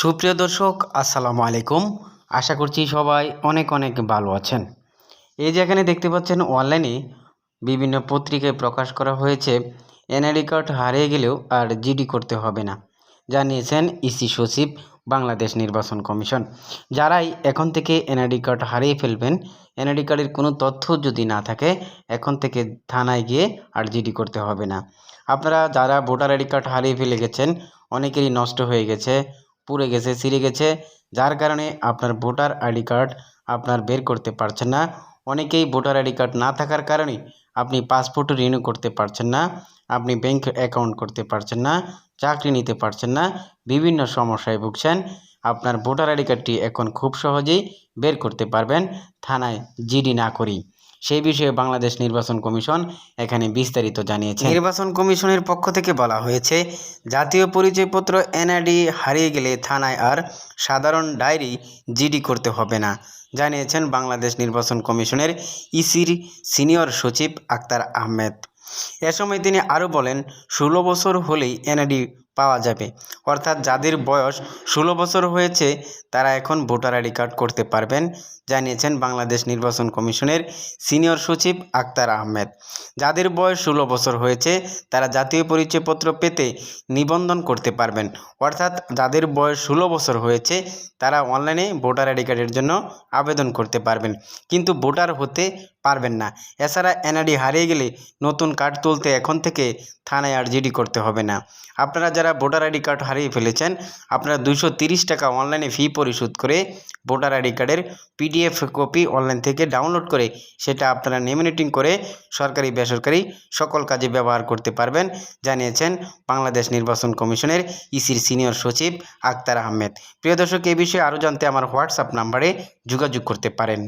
সুপ্রিয় দর্শক, আসসালামু আলাইকুম। আশা করছি সবাই অনেক অনেক ভালো আছেন। এই যে এখানে দেখতে পাচ্ছেন, অনলাইনে বিভিন্ন পত্রিকায় প্রকাশ করা হয়েছে এনআইডি কার্ড হারিয়ে গেলেও আর জিডি করতে হবে না। জানিয়েছেন ইসি সচিব, বাংলাদেশ নির্বাচন কমিশন। যারাই এখন থেকে এনআইডি কার্ড হারিয়ে ফেলবেন এনআইডি কার্ডের কোনো তথ্য যদি না থাকে, এখন থেকে থানায় গিয়ে আর জিডি করতে হবে না। আপনারা যারা ভোটার আইডি কার্ড হারিয়ে ফেলে গেছেন, অনেকেরই নষ্ট হয়ে গেছে পুড়ে গেছে, ছিঁড়ে গেছে। যার কারণে আপনার ভোটার আইডি কার্ড আপনার বের করতে পারছেন না। অনেকেই ভোটার আইডি কার্ড না থাকার কারণে আপনি পাসপোর্ট রিনিউ করতে পারছেন না, আপনি ব্যাংক অ্যাকাউন্ট করতে পারছেন না, চাকরি নিতে পারছেন না, বিভিন্ন সমস্যায় ভুগছেন। আপনার ভোটার আইডি কার্ডটি এখন খুব সহজেই বের করতে পারবেন থানায় জিডি না করেই। সেই বিষয়ে বাংলাদেশ নির্বাচন কমিশন এখানে বিস্তারিত জানিয়েছে। নির্বাচন কমিশনের পক্ষ থেকে বলা হয়েছে, জাতীয় পরিচয়পত্র এনআইডি হারিয়ে গেলে থানায় আর সাধারণ ডায়েরি জিডি করতে হবে না, জানিয়েছেন বাংলাদেশ নির্বাচন কমিশনের ইসির সিনিয়র সচিব আক্তার আহমেদ। এ সময় তিনি আরও বলেন, ষোলো বছর হলেই এনআইডি পাওয়া যাবে। অর্থাৎ যাদের বয়স ষোলো বছর হয়েছে, তারা এখন ভোটার আইডি কার্ড করতে পারবেন, জানিয়েছেন বাংলাদেশ নির্বাচন কমিশনের সিনিয়র সচিব আক্তার আহমেদ। যাদের বয়স ষোলো বছর হয়েছে, তারা জাতীয় পরিচয়পত্র পেতে নিবন্ধন করতে পারবেন। অর্থাৎ যাদের বয়স ষোলো বছর হয়েছে, তারা অনলাইনে ভোটার আইডি কার্ডের জন্য আবেদন করতে পারবেন। কিন্তু ভোটার হতে পারবেন না। এছাড়া এনআইডি হারিয়ে গেলে নতুন কার্ড তুলতে এখন থেকে থানায় আর জিডি করতে হবে না। আপনারা যারা ভোটার আইডি কার্ড হারিয়ে ফেলেছেন, আপনারা দুশো টাকা অনলাইনে ফি পরিশোধ করে ভোটার আইডি কার্ডের পিডিএফ কপি অনলাইন থেকে ডাউনলোড করে সেটা আপনারা নেমিনেটিং করে সরকারি, বেসরকারি সকল কাজে ব্যবহার করতে পারবেন, জানিয়েছেন বাংলাদেশ নির্বাচন কমিশনের ইসির সিনিয়র সচিব আক্তার আহমেদ। প্রিয় দর্শক এই বিষয়ে আরও জানতে আমার হোয়াটসঅ্যাপ নাম্বারে যোগাযোগ করতে পারেন।